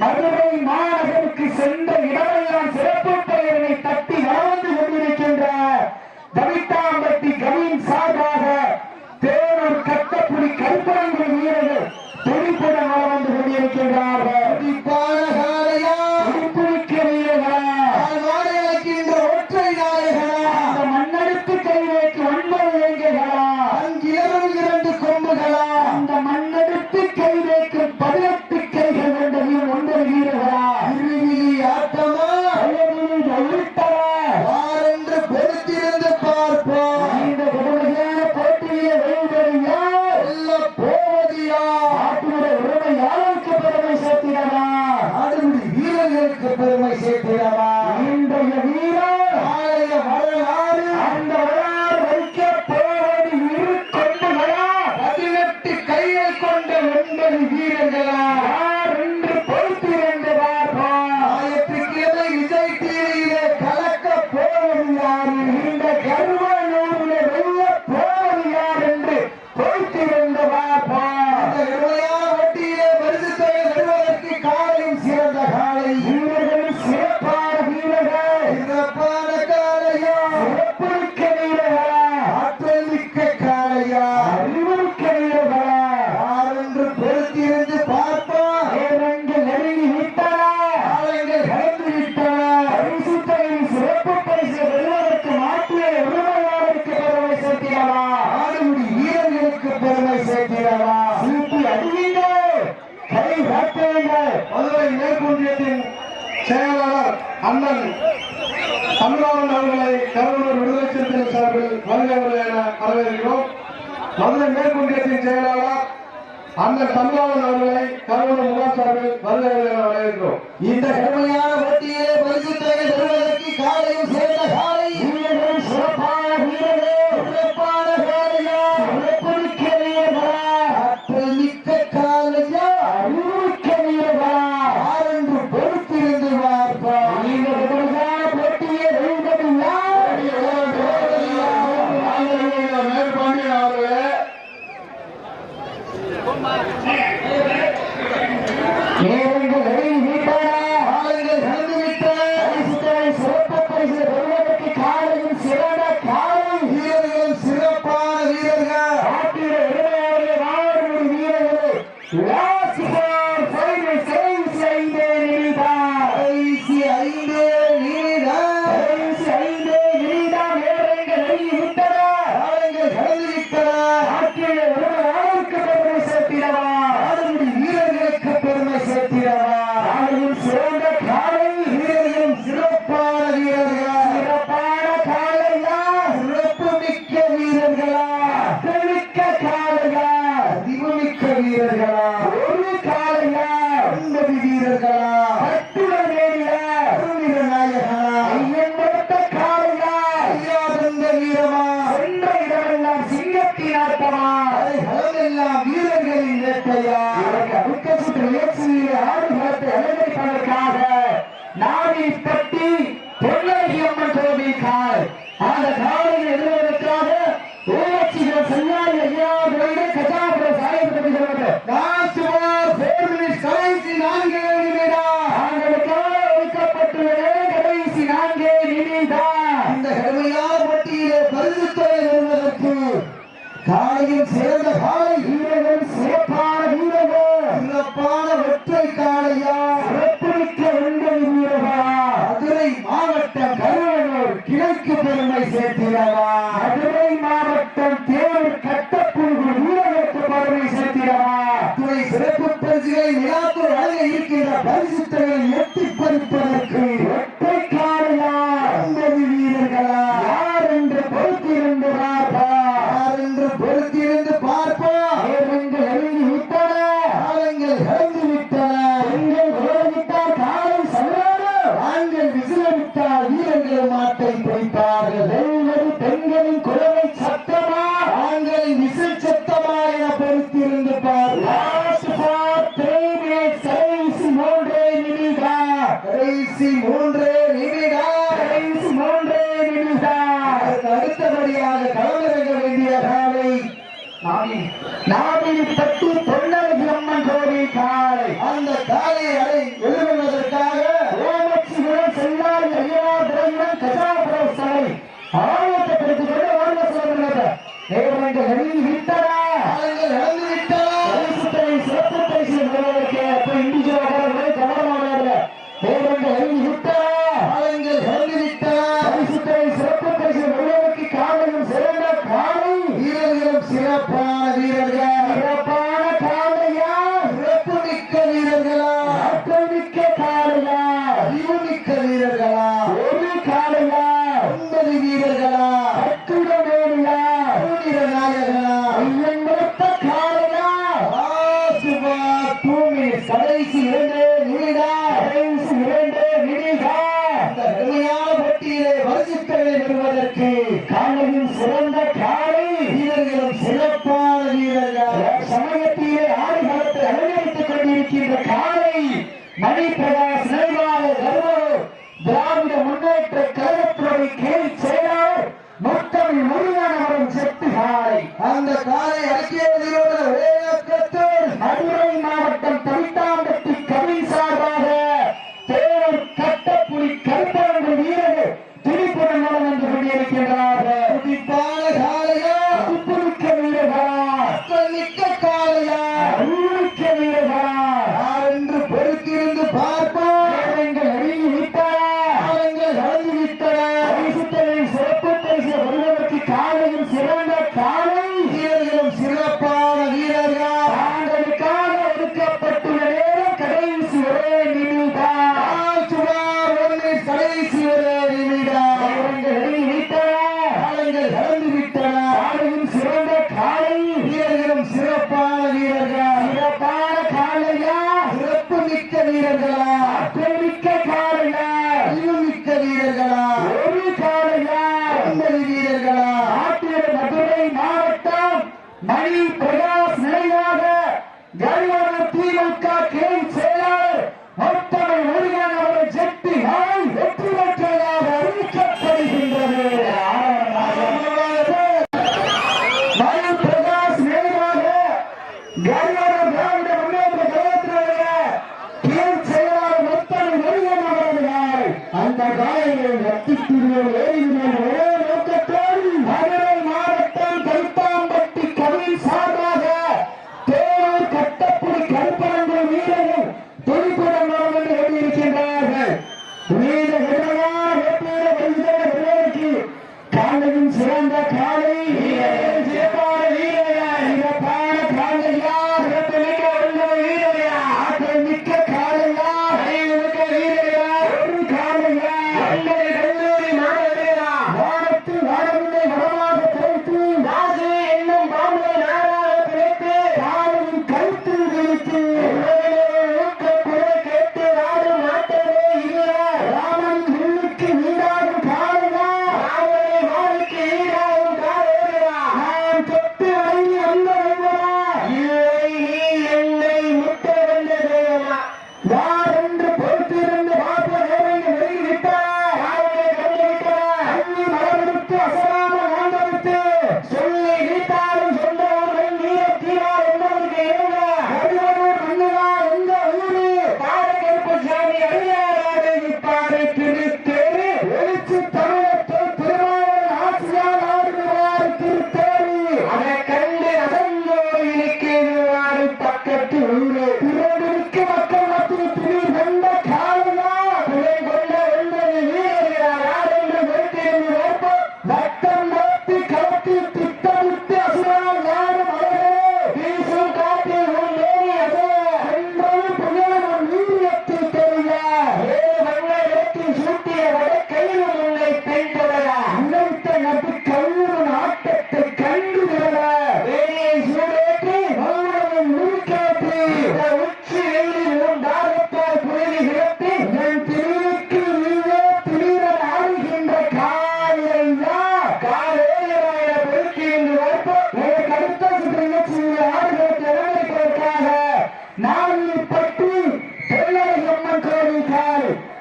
மதுரை மாநகருக்கு சென்ற இடமெல்லாம் சிறப்பு செயலாளர் அண்ணன் தமிழ்நாடன் அவர்களை கருவூர் விடுதலை சிறுத்தைகள் சார்பில் வருகிறவர்கள் என வரவேற்கிறோம். மதுரை மேற்குன்றியத்தின் செயலாளர் அண்ணன் தமிழ்நாடன் அவர்களை கருவூர் முகாம் சார்பில் வருகிறவர்கள் வரவேற்கிறோம். இந்த கடுமையான போட்டியிலே பரிசுத்தகை பெறுவதற்கு சேர்ந்த Yeah. funciona. வீரர்களை விழாக்கள் வழங்க இருக்கின்ற பரிசுத்தனை உடனடியாக கலந்து வேண்டிய காலை நாமினி பத்து முன்னேற்ற கழகத்தினுடைய கீழ் செயலாளர் முத்தமிழ் முருகன் அவரும் அந்த காலை அடக்கிய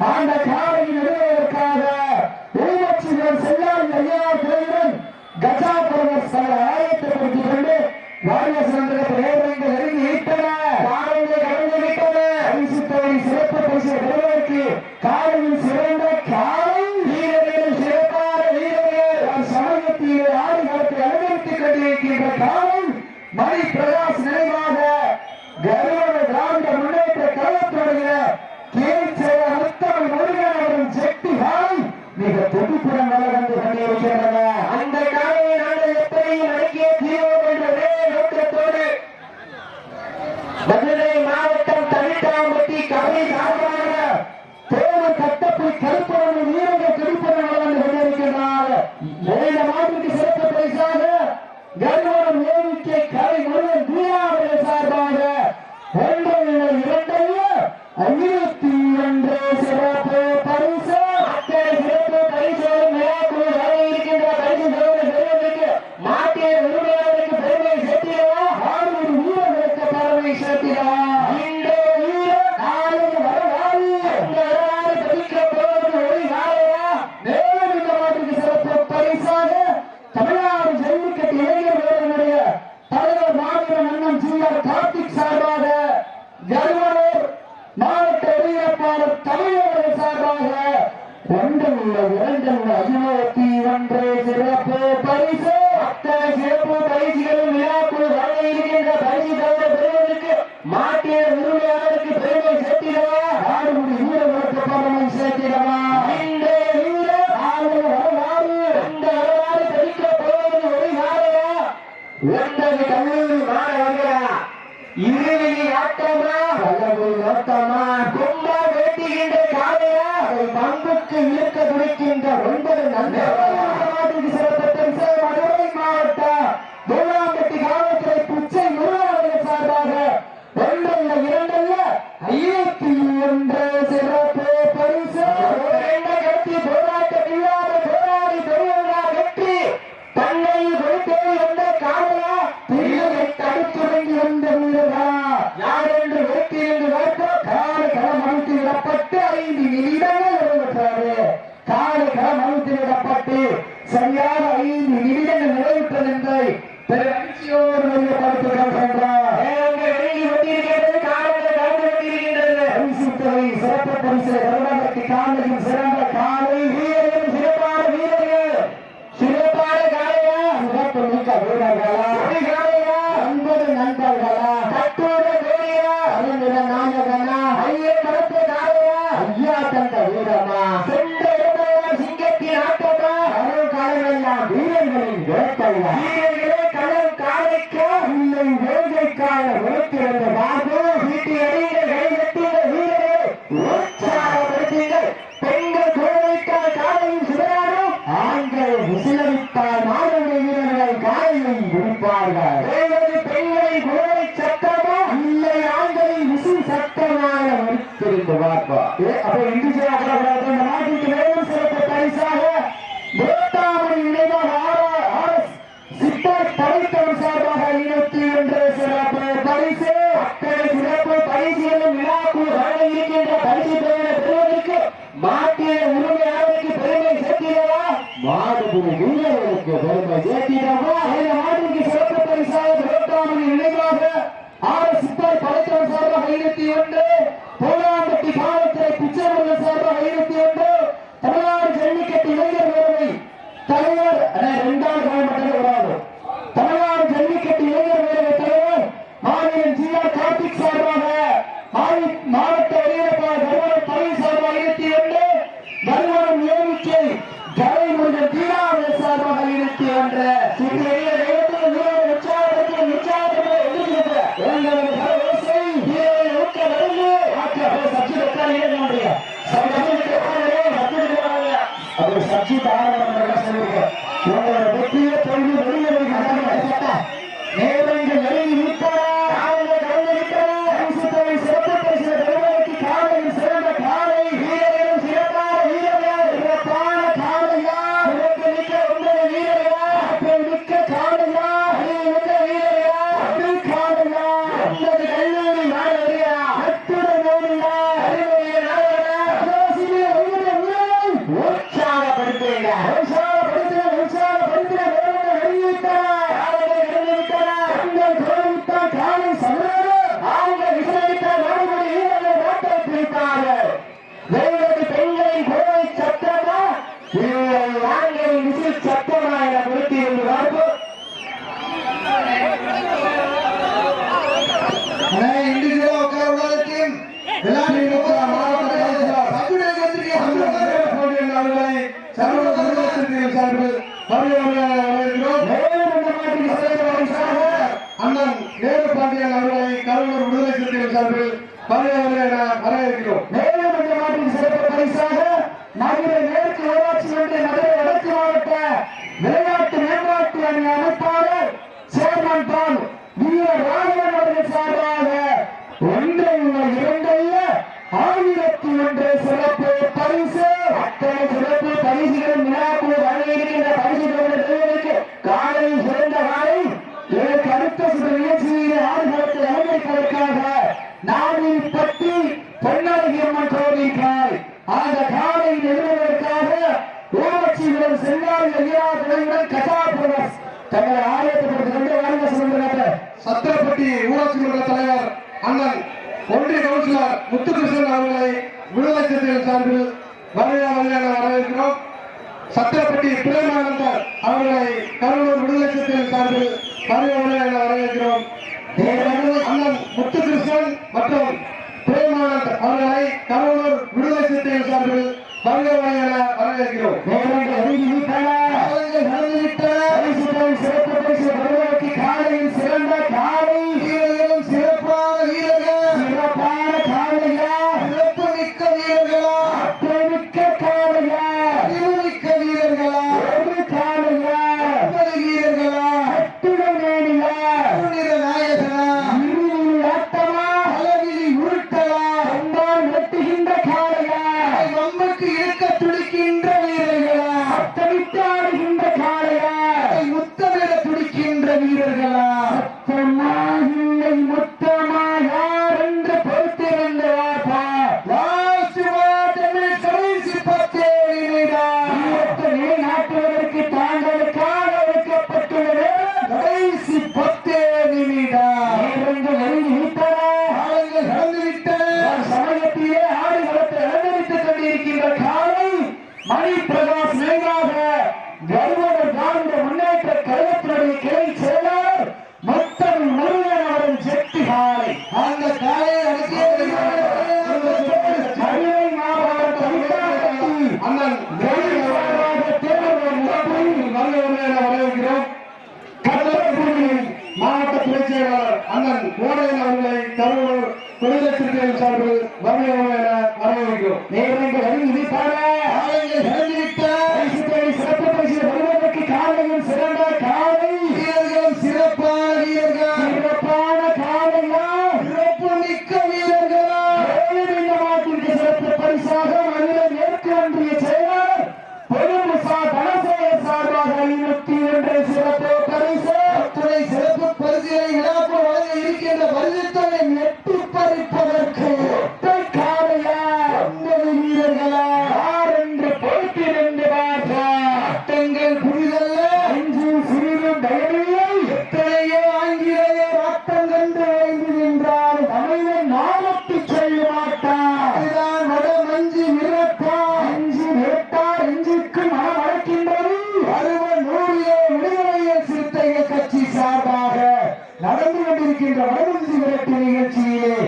ஆண்ட ಶ್ರೀ யார் என்று வைத்தீர்கள் வைத்தால் கால களம் அமைத்து விடப்பட்டு ஐந்து நிமிடம் வீரமா? சென்ற சிங்கத்தின் ஆட்டமா அவர்கள் காலங்களெல்லாம் வீரர்களின் வேட்டையா? தடுத்த சர்வ சமூகத்திற்கு சார்பில் அண்ணன் நேரு பாண்டியன் அவர்களை கருணர் விடுதலை சிறுத்தைகள் சார்பில் பதவி வரவேற்கிறோம். மேலும் இந்த நாட்டின் சிறப்பு பரிசாக நாகரிக அரசன் அவர்களை விடுதலைச்சிறுத்தைகள் சார்பில் வருகையா வருகையான வரவேற்கிறோம். சத்திரப்பட்டி பிரேமானந்தர் அவர்களை கருணூர் விடுதலை சார்பில் வருகை வரவேற்கிறோம். அண்ணன் முத்துகிருஷ்ணன் மற்றும் பிரேமானந்த் அவர்களை கருணூர் விடுதலை சிறுத்தைகள் சார்பில் வருகை வருகையான வரவேற்கிறோம். அந்த ஒன்றிய சார்பாக நடந்து கொண்டிருக்கின்ற வடமஞ்சி விரட்டு நிகழ்ச்சியிலே